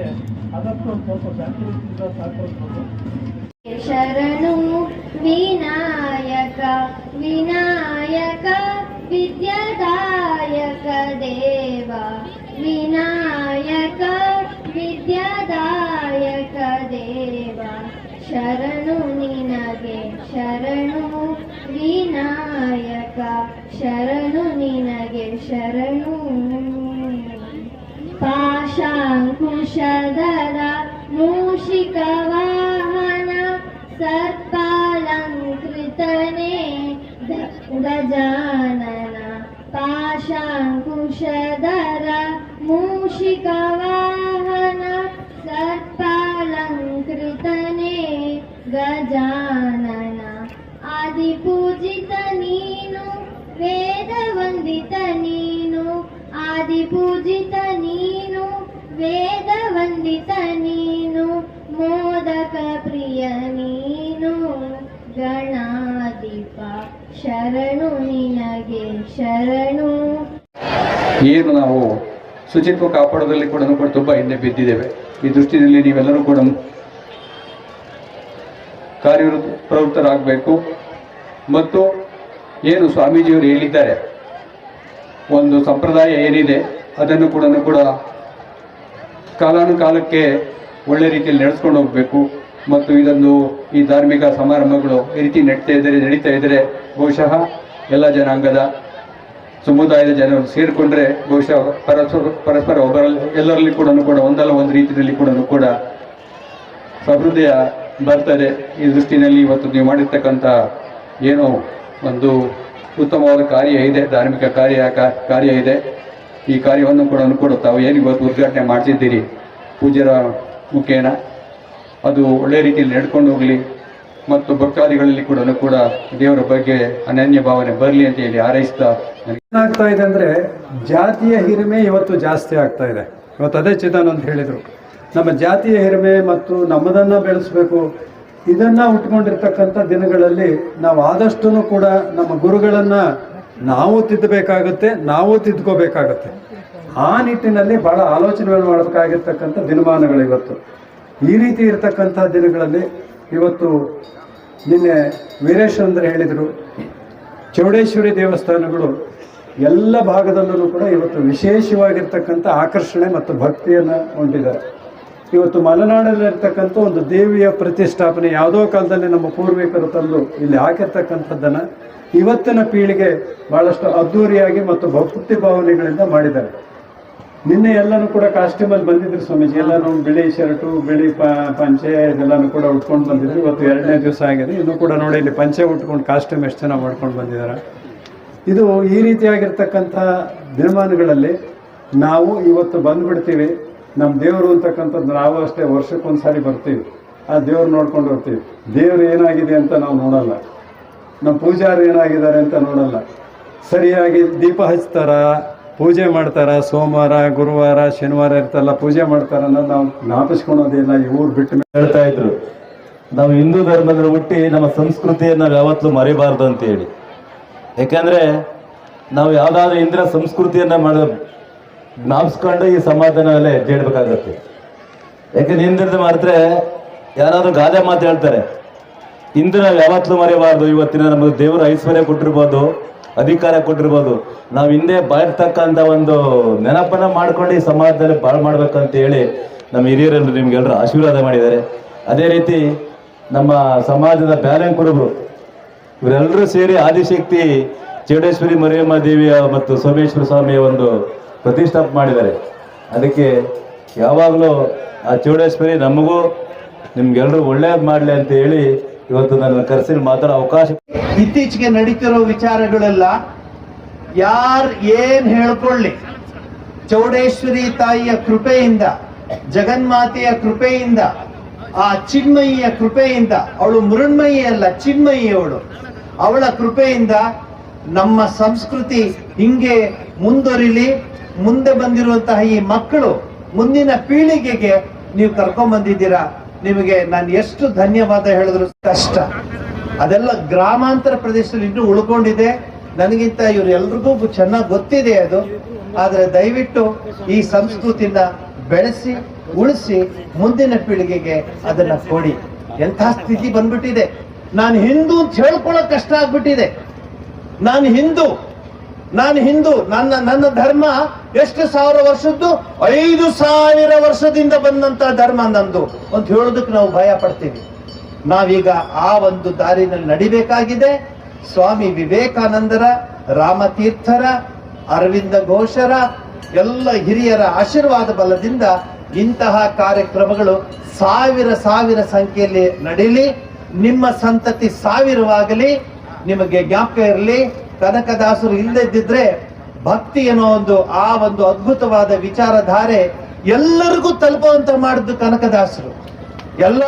ಆದಷ್ಟು ಒಂದು ಸ್ವಲ್ಪ ಶಾಂತಿಯಿಂದ ಸಹಕರಿಸ್ಬೋದು ಶರಣು ವಿನಾಯಕ ವಿನಾಯಕ, ವಿದ್ಯಾದಾಯಕ ದೇವ. ವಿನಾಯಕ, ವಿದ್ಯಾದಾಯಕ ದೇವ. ಶರಣು ನಿನಗೆ, ಶರಣು ವಿನಾಯಕ. ಶರಣು ನಿನಗೆ, ಶರಣು ಪಾಶಾಂಕುಶಧರ ಮೂಷಿಕ ವಾಹನ ಸರ್ಪಾಲಂಕೃತನೆ ಗಜಾನನ ಪಾಶಾಂಕುಶಧರ ಮೂಷಿಕ ವಾಹನ ಸರ್ಪಾಲಂಕೃತನೆ ಗಜಾನನ. ಆದಿಪೂಜಿತ ನೀನು ವೇದ ವಂದಿತ ನೀನು, ಆದಿಪೂಜಿತ ವೇದ ವಂದಿತ ನೀನು, ಮೋದಕ ಪ್ರಿಯ ನೀನು. ಗಣಾಧಿಪ ಶರಣು ನಿನಗೆ ಶರಣು. ಏನು ನಾವು ಶುಚಿತ್ವ ಕಾಪಾಡೋದ್ರಲ್ಲಿ ಕೂಡ ಕೂಡ ತುಂಬ ಹಿಂದೆ ಬಿದ್ದಿದ್ದೇವೆ. ಈ ದೃಷ್ಟಿಯಲ್ಲಿ ನೀವೆಲ್ಲರೂ ಕೂಡ ಕಾರ್ಯ ಪ್ರವೃತ್ತರಾಗಬೇಕು. ಮತ್ತು ಏನು ಸ್ವಾಮೀಜಿಯವರು ಹೇಳಿದ್ದಾರೆ, ಒಂದು ಸಂಪ್ರದಾಯ ಏನಿದೆ, ಅದನ್ನು ಕೂಡ ಕೂಡ ಕಾಲಾನುಕಾಲಕ್ಕೆ ಒಳ್ಳೆ ರೀತಿಯಲ್ಲಿ ನಡೆಸ್ಕೊಂಡು ಹೋಗಬೇಕು. ಮತ್ತು ಇದೊಂದು ಈ ಧಾರ್ಮಿಕ ಸಮಾರಂಭಗಳು ಈ ರೀತಿ ನಡೀತಾ ಇದ್ದರೆ ನಡೀತಾ ಇದ್ದರೆ ಬಹುಶಃ ಎಲ್ಲ ಜನಾಂಗದ ಸಮುದಾಯದ ಜನರು ಸೇರಿಕೊಂಡ್ರೆ ಬಹುಶಃ ಪರಸ್ಪರ ಪರಸ್ಪರ ಒಬ್ಬರಲ್ಲಿ, ಎಲ್ಲರಲ್ಲಿ ಕೂಡ ಕೂಡ ಒಂದಲ್ಲ ಒಂದು ರೀತಿಯಲ್ಲಿ ಕೂಡ ಕೂಡ ಸಮೃದ್ಧಿಯ ಬರ್ತದೆ. ಈ ದೃಷ್ಟಿನಲ್ಲಿ ಇವತ್ತು ನೀವು ಮಾಡಿರ್ತಕ್ಕಂಥ ಏನೋ ಒಂದು ಉತ್ತಮವಾದ ಕಾರ್ಯ ಇದೆ, ಧಾರ್ಮಿಕ ಕಾರ್ಯ ಕಾರ್ಯ ಇದೆ. ಈ ಕಾರ್ಯವನ್ನು ಕೂಡ ತಾವು ಏನು ಇವತ್ತು ಉದ್ಘಾಟನೆ ಮಾಡ್ತಿದ್ದೀರಿ? ಪೂಜ್ಯರ ಮುಖೇನ? ಅದು ಒಳ್ಳೆ ರೀತಿಯಲ್ಲಿ ನಡ್ಕೊಂಡು ಹೋಗಲಿ ಮತ್ತು ಭಕ್ತಾದಿಗಳಲ್ಲಿ ಕೂಡ ಕೂಡ ದೇವರ ಬಗ್ಗೆ ಅನನ್ಯ ಭಾವನೆ ಬರಲಿ ಅಂತ ಹೇಳಿ ಹಾರೈಸ್ತಾ ಏನಾಗ್ತಾ ಇದೆ ಅಂದ್ರೆ ಜಾತಿಯ ಹಿರಿಮೆ ಇವತ್ತು ಜಾಸ್ತಿ ಆಗ್ತಾ ಇದೆ. ಇವತ್ತು ಅದೇ ಚಿದಾನಂದ್ ಹೇಳಿದರು. ನಮ್ಮ ಜಾತಿಯ ಹಿರಿಮೆ ಮತ್ತು ನಮ್ಮದನ್ನ ಬೆಳೆಸಬೇಕು, ಇದನ್ನ ಉಟ್ಕೊಂಡಿರ್ತಕ್ಕಂಥ ದಿನಗಳಲ್ಲಿ ನಾವು ಆದಷ್ಟು ಕೂಡ ನಮ್ಮ ಗುರುಗಳನ್ನ ನಾವು ತಿದ್ದಬೇಕಾಗುತ್ತೆ, ನಾವು ತಿದ್ಕೋಬೇಕಾಗತ್ತೆ ಆ ನಿಟ್ಟಿನಲ್ಲಿ ಬಹಳ ಆಲೋಚನೆಗಳು ಮಾಡಬೇಕಾಗಿರ್ತಕ್ಕಂಥ ದಿನಮಾನಗಳು ಇವತ್ತು. ಈ ರೀತಿ ಇರತಕ್ಕಂಥ ದಿನಗಳಲ್ಲಿ ಇವತ್ತು ನಿನ್ನೆ ವೀರೇಶ್ ಅಂದ್ರೆ ಹೇಳಿದರು, ಚೌಡೇಶ್ವರಿ ದೇವಸ್ಥಾನಗಳು ಎಲ್ಲ ಭಾಗದಲ್ಲೂ ಕೂಡ ಇವತ್ತು ವಿಶೇಷವಾಗಿರ್ತಕ್ಕಂಥ ಆಕರ್ಷಣೆ ಮತ್ತು ಭಕ್ತಿಯನ್ನು ಹೊಂದಿದ್ದಾರೆ ಇವತ್ತು ಮಲೆನಾಡಲ್ಲಿರ್ತಕ್ಕಂಥ ಒಂದು ದೇವಿಯ ಪ್ರತಿಷ್ಠಾಪನೆ ಯಾವುದೋ ಕಾಲದಲ್ಲಿ ನಮ್ಮ ಪೂರ್ವಿಕರು ತಂದು ಇಲ್ಲಿ ಹಾಕಿರ್ತಕ್ಕಂಥದ್ದನ್ನು ಇವತ್ತಿನ ಪೀಳಿಗೆ ಬಹಳಷ್ಟು ಅದ್ಧೂರಿಯಾಗಿ ಮತ್ತು ಭಕ್ತಿ ಭಾವನೆಗಳಿಂದ ಮಾಡಿದ್ದಾರೆ. ನಿನ್ನೆ ಎಲ್ಲನೂ ಕೂಡ ಕಾಸ್ಟ್ಯೂಮಲ್ಲಿ ಬಂದಿದ್ರು ಸ್ವಾಮೀಜಿ. ಎಲ್ಲನೂ ಬಿಳಿ ಶರ್ಟು, ಬಿಳಿ ಪಂಚೆ ಇದೆಲ್ಲನೂ ಕೂಡ ಉಟ್ಕೊಂಡು ಬಂದಿದ್ರು. ಇವತ್ತು ಎರಡನೇ ದಿವಸ ಆಗಿದೆ. ಇನ್ನೂ ಕೂಡ ನೋಡಿ ಇಲ್ಲಿ ಪಂಚೆ ಉಟ್ಕೊಂಡು ಕಾಸ್ಟ್ಯೂಮ್ ಎಷ್ಟು ಚೆನ್ನಾಗಿ ಮಾಡ್ಕೊಂಡು ಬಂದಿದ್ದಾರೆ. ಇದು ಈ ರೀತಿಯಾಗಿರ್ತಕ್ಕಂಥ ದಿನಮಾನಗಳಲ್ಲಿ ನಾವು ಇವತ್ತು ಬಂದ್ಬಿಡ್ತೀವಿ. ನಮ್ಮ ದೇವರು ಅಂತಕ್ಕಂಥದ್ದು ನಾವು ಅಷ್ಟೇ ವರ್ಷಕ್ಕೊಂದ್ಸಾರಿ ಬರ್ತೀವಿ. ಆ ದೇವ್ರು ನೋಡ್ಕೊಂಡು ಬರ್ತೀವಿ. ದೇವ್ರು ಏನಾಗಿದೆ ಅಂತ ನಾವು ನೋಡಲ್ಲ. ನಮ್ಮ ಪೂಜಾರಿ ಏನಾಗಿದ್ದಾರೆ ಅಂತ ನೋಡಲ್ಲ. ಸರಿಯಾಗಿ ದೀಪ ಹಚ್ತಾರ, ಪೂಜೆ ಮಾಡ್ತಾರ? ಸೋಮವಾರ, ಗುರುವಾರ, ಶನಿವಾರ ಇರ್ತಲ್ಲ, ಪೂಜೆ ಮಾಡ್ತಾರ ಅನ್ನೋದು ನಾವು ಜ್ಞಾಪಿಸ್ಕೊಳೋದಿಲ್ಲ. ಊರು ಬಿಟ್ಟು ಹೇಳ್ತಾ ಇದ್ರು. ನಾವು ಹಿಂದೂ ಧರ್ಮದಲ್ಲಿ ಹುಟ್ಟಿ ನಮ್ಮ ಸಂಸ್ಕೃತಿಯನ್ನು ನಾವು ಯಾವತ್ತೂ ಮರಿಬಾರ್ದು ಅಂತ ಹೇಳಿ ಯಾಕಂದ್ರೆ ನಾವು ಯಾವ್ದಾದ್ರು ಇಂದಿನ ಸಂಸ್ಕೃತಿಯನ್ನ ಮಾಡ, ಜ್ಞಾಪಿಸ್ಕೊಂಡು ಈ ಸಮಾಧಾನವೆಲ್ಲ ಇಡ್ಬೇಕಾಗತ್ತೆ ಯಾಕಂದ್ರೆ ಹಿಂದಿನ ಮಾಡಿದ್ರೆ ಯಾರಾದ್ರೂ ಗಾದೆ ಮಾತು ಹೇಳ್ತಾರೆ. ಇಂದು ನಾವು ಯಾವತ್ತೂ ಮರಿಬಾರ್ದು ಇವತ್ತಿನ ನಮಗೆ ದೇವರು ಐಶ್ವರ್ಯ ಕೊಟ್ಟಿರ್ಬೋದು, ಅಧಿಕಾರ ಕೊಟ್ಟಿರ್ಬೋದು. ನಾವು ಹಿಂದೆ ಬಾಳಿರ್ತಕ್ಕಂಥ ಒಂದು ನೆನಪನ್ನ ಮಾಡ್ಕೊಂಡು ಈ ಸಮಾಜದಲ್ಲಿ ಬಾಳ್ ಮಾಡ್ಬೇಕಂತ ಹೇಳಿ ನಮ್ಮ ಹಿರಿಯರಲ್ಲಿ ನಿಮ್ಗೆಲ್ಲರೂ ಆಶೀರ್ವಾದ ಮಾಡಿದ್ದಾರೆ. ಅದೇ ರೀತಿ ನಮ್ಮ ಸಮಾಜದ ಬ್ಯಾಲೆನ್ ಕುರುಬರು ಇವರೆಲ್ಲರೂ ಸೇರಿ ಆದಿಶಕ್ತಿ ಚೌಡೇಶ್ವರಿ ಮರಿಯಮ್ಮ ದೇವಿಯ ಮತ್ತು ಸೋಮೇಶ್ವರ ಸ್ವಾಮಿಯ ಒಂದು ಪ್ರತಿಷ್ಠಾಪನೆ ಮಾಡಿದ್ದಾರೆ. ಅದಕ್ಕೆ ಯಾವಾಗಲೂ ಆ ಚೌಡೇಶ್ವರಿ ನಮಗೂ ನಿಮ್ಗೆಲ್ಲರೂ ಒಳ್ಳೇದು ಮಾಡಲಿ ಅಂತ ಹೇಳಿ ಇವತ್ತು ನನ್ನ ಕರೆಸಿ ಮಾತಾಡೋ ಅವಕಾಶ ಇತ್ತೀಚೆಗೆ ನಡೀತಿರೋ ವಿಚಾರಗಳೆಲ್ಲ ಯಾರ್ ಏನ್ ಹೇಳ್ಕೊಳ್ಳಿ? ಚೌಡೇಶ್ವರಿ ತಾಯಿಯ ಕೃಪೆಯಿಂದ, ಜಗನ್ಮಾತೆಯ ಕೃಪೆಯಿಂದ, ಆ ಚಿನ್ಮಯಿಯ ಕೃಪೆಯಿಂದ, ಅವಳು ಮೃಣ್ಮಯಿ ಅಲ್ಲ, ಚಿನ್ಮಯಿ ಅವಳು. ಅವಳ ಕೃಪೆಯಿಂದ ನಮ್ಮ ಸಂಸ್ಕೃತಿ ಹಿಂಗೆ ಮುಂದುವರಿಲಿ, ಮುಂದೆ ಬಂದಿರುವಂತಹ ಈ ಮಕ್ಕಳು ಮುಂದಿನ ಪೀಳಿಗೆಗೆ ನೀವು ಕರ್ಕೊಂಡ್ ಬಂದಿದ್ದೀರಾ ನಿಮಗೆ ನಾನು ಎಷ್ಟು ಧನ್ಯವಾದ ಹೇಳಿದ್ರು ಕಷ್ಟ. ಅದೆಲ್ಲ ಗ್ರಾಮಾಂತರ ಪ್ರದೇಶದಲ್ಲಿ ಇನ್ನೂ ಉಳ್ಕೊಂಡಿದೆ. ನನಗಿಂತ ಇವ್ರೆಲ್ರಿಗೂ ಚೆನ್ನಾಗಿ ಗೊತ್ತಿದೆ ಅದು. ಆದರೆ ದಯವಿಟ್ಟು ಈ ಸಂಸ್ಕೃತಿನ ಬೆಳೆಸಿ, ಉಳಿಸಿ ಮುಂದಿನ ಪೀಳಿಗೆಗೆ ಅದನ್ನ ಕೊಡಿ. ಎಂಥ ಸ್ಥಿತಿ ಬಂದ್ಬಿಟ್ಟಿದೆ. ನಾನು ಹಿಂದೂ ಅಂತ ಹೇಳ್ಕೊಳ್ಳೋಕೆ ಕಷ್ಟ ಆಗ್ಬಿಟ್ಟಿದೆ. ನಾನು ಹಿಂದೂ. ನಾನು ಹಿಂದೂ, ನನ್ನ ನನ್ನ ಧರ್ಮ ಎಷ್ಟು ಸಾವಿರ ವರ್ಷದ್ದು? ಐದು ಸಾವಿರ ವರ್ಷದಿಂದ ಬಂದಂತ ಧರ್ಮ ನಂದು ಅಂತ ಹೇಳೋದಕ್ಕೆ ನಾವು ಭಯ ಪಡ್ತೀವಿ. ನಾವೀಗ ಆ ಒಂದು ದಾರಿನಲ್ಲಿ ನಡಿಬೇಕಾಗಿದೆ. ಸ್ವಾಮಿ ವಿವೇಕಾನಂದರ, ರಾಮತೀರ್ಥರ, ಅರವಿಂದ ಘೋಷರ, ಎಲ್ಲ ಹಿರಿಯರ ಆಶೀರ್ವಾದ ಬಲದಿಂದ ಇಂತಹ ಕಾರ್ಯಕ್ರಮಗಳು ಸಾವಿರ ಸಾವಿರ ಸಂಖ್ಯೆಯಲ್ಲಿ ನಡೀಲಿ. ನಿಮ್ಮ ಸಂತತಿ ಸಾವಿರವಾಗಲಿ, ನಿಮಗೆ ಜ್ಞಾಪಕ ಇರಲಿ. ಕನಕದಾಸರು ಇಲ್ಲದಿದ್ರೆ ಭಕ್ತಿ ಅನ್ನೋ ಒಂದು ಆ ಒಂದು ಅದ್ಭುತವಾದ ವಿಚಾರಧಾರೆ ಎಲ್ಲರಿಗೂ ತಲುಪುವಂತ ಮಾಡಿದ್ದು ಕನಕದಾಸರು. ಎಲ್ಲ